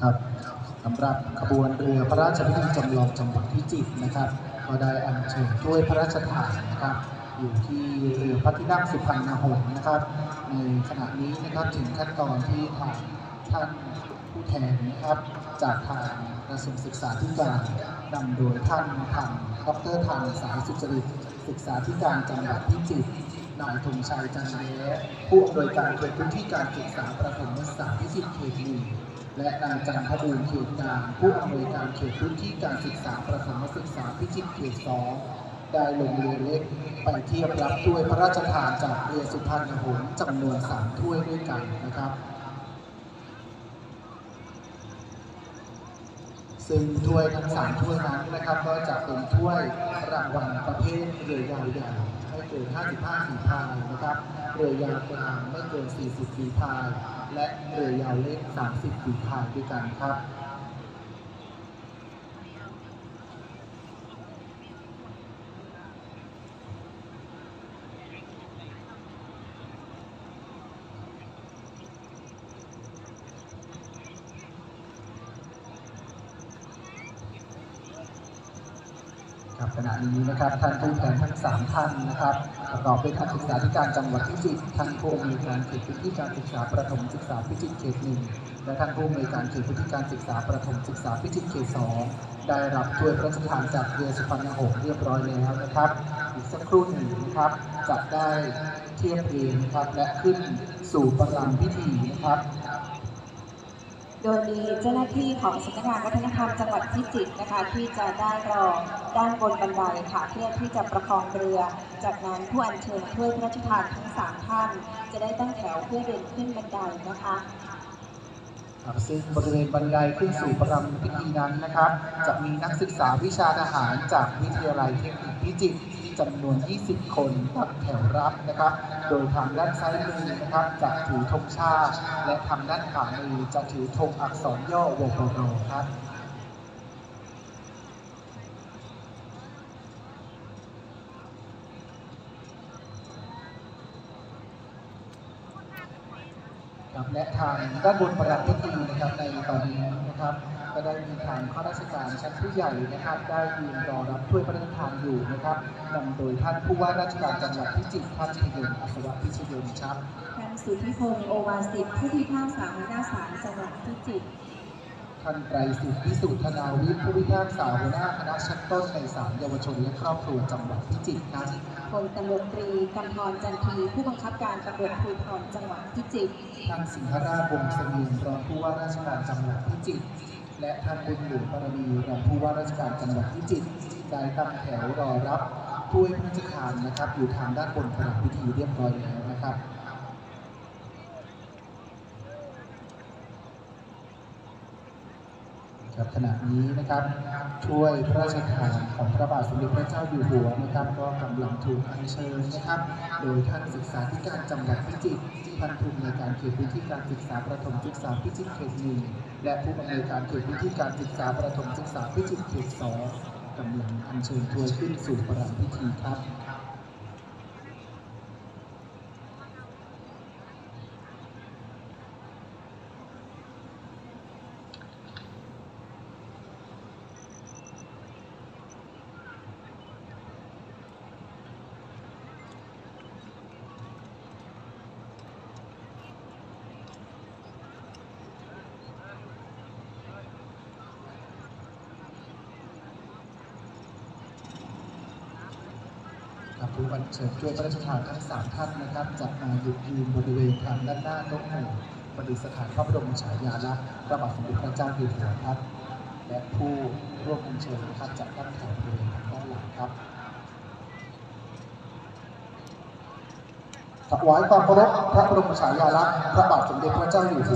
ครับสำหรับขบวนเรือพระราชพิธีจำลองจังหวัดพิจิตรนะครับก็ได้อัญเชิญถ้วยพระราชทานนะครับ อยู่ที่เรือพระที่นั่งสุพรรณหงส์นะครับ ในขณะนี้นะครับถึงขั้นตอนที่ทางท่านผู้แทนนะครับจากทางกระทรวงศึกษาธิการนำโดยท่านทางดรทางสายสุจริตศึกษาธิการจังหวัดพิจิตรนายธงชัยจันทร์แย้ผู้อำนวยการเขตพื้นที่การศึกษาประถมศึกษาพิจิตรเขตหนึ่ง และนายจันทบูรณ์เขตกลางผู้อำนวยการเขตพื้นที่การศึกษาประถมศึกษาพิจิตรเขตสองได้ลงเรือเล็กไปเทียบรับถ้วยพระราชทานจากเรือสุพรรณหงส์จำนวนสามถ้วยด้วยกันนะครับ ซึ่งถ้วยทั้งสามถ้วยนั้นนะครับ ก็จะเป็นถ้วยรางวัลประเภทเรือยาวใหญ่ ไม่เกิน 55 ฝีพายนะครับ เรือยาวกลางไม่เกิน 40 ฝีพาย และเรือยาวเล็ก 30 ฝีพายด้วยกันครับ ครับขณะนี้นะครับท่านผู้แทนทั้งสามท่านนะครับ ประกอบด้วยท่านศึกษาธิการจังหวัดพิจิตรท่านผู้อำนวยการเขตพื้นที่การศึกษาประถมศึกษาพิจิตรเขตหนึ่งและท่านผู้อำนวยการเขตพื้นที่การศึกษาประถมศึกษาพิจิตรเขตสองได้รับถ้วยพระราชทานจากเรือสุพรรณหงส์เรียบร้อยแล้วนะครับ อีกสักครู่หนึ่งนะครับจะได้เทียบเรียงนะครับและขึ้นสู่ประลังพิธีนะครับ ดยมีเจ้าหน้าที่ของสำนักงานวัฒนธรรมจังหวัดพิจิตรนะคะ ที่จะได้รอด้านบนบันไดค่ะ เพื่อที่จะประคองเรือ จากนั้นผู้อัญเชิญถ้วยพระราชทานทั้งสามท่าน จะได้ตั้งแถวเพื่อเดินขึ้นบันไดนะคะครับซึ่งบริเวณบันไดขึ้นสู่ประรำพิธีนั้นนะครับ จะมีนักศึกษาวิชาทหารจากวิทยาลัยเทคนิคพิจิตร จำนวน 20 คนตัดแถวรับนะครับ โดยทางด้านซ้ายมือนะครับจะถือธงชาติ และทางด้านขวามือจะถือธงอักษรย่อวปรครับครับและทางด้านบนประดับพิธีนะครับในตอนนี้นะครับ ก็ได้มีทางข้าราชการชั้นผู้ใหญ่นะครับ ได้ยืนรอรับถ้วยพระราชทานอยู่นะครับนำโดยท่านผู้ว่าราชการจังหวัดพิจิตรท่านชยนอัศวะพิชยนครับท่านสุทธิพงศ์โอวาสิทธิผู้พิพากษาหัวหน้าศาลจังหวัดพิจิตร ท่านไตรสิทธิสุทธนาวิทย์ผู้พิพากษาหัวหน้าคณะชั้นต้นในศาลเยาวชนและครอบครัวจังหวัดพิจิตรครับพลตำรวจตรีกำธรจันทีผู้บังคับการตำรวจภูธรจังหวัดพิจิตรท่านสิงหราชวงศ์เสงี่ยมรองผู้ว่าราชการจังหวัดพิจิตรและท่านบุญหลวงปรมีรองผู้ว่าราชการจังหวัดพิจิตรได้ตั้งแถวรอรับถ้วยพระราชทานนะครับ อยู่ทางด้านบนประดับพิธีเรียบร้อยแล้วนะครับ ครับขณะนี้นะครับถ้วยพระราชทานของพระบาทสมเด็จพระเจ้าอยู่หัวนะครับ ก็กำลังถูกอัญเชิญนะครับ โดยท่านศึกษาธิการจังหวัดพิจิตรท่านผู้อำนวยการเขตพื้นที่การศึกษาประถมศึกษาพิจิตรเขตหนึ่งและผู้อำนวยการเขตพื้นที่การศึกษาประถมศึกษาพิจิตรเขตสองกำลังอัญเชิญถ้วยขึ้นสู่ประรำพิธีครับ ครับผู้บัญเชิญช่วยพระราชทานทั้งสามท่านนะครับจะมาหยุดยืนบริเวณทางด้านหน้าโต๊ะหมู่ประดิษฐานพระบรมฉายาลักษณ์พระบาทสมเด็จพระเจ้าอยู่หัวครับ และผู้ร่วมอัญเชิญนะครับจะตั้งแถวบริเวณทางด้านหลังครับถวายความเคารพพระบรมฉายาลักษณ์พระบาทสมเด็จพระเจ้าอยู่หัว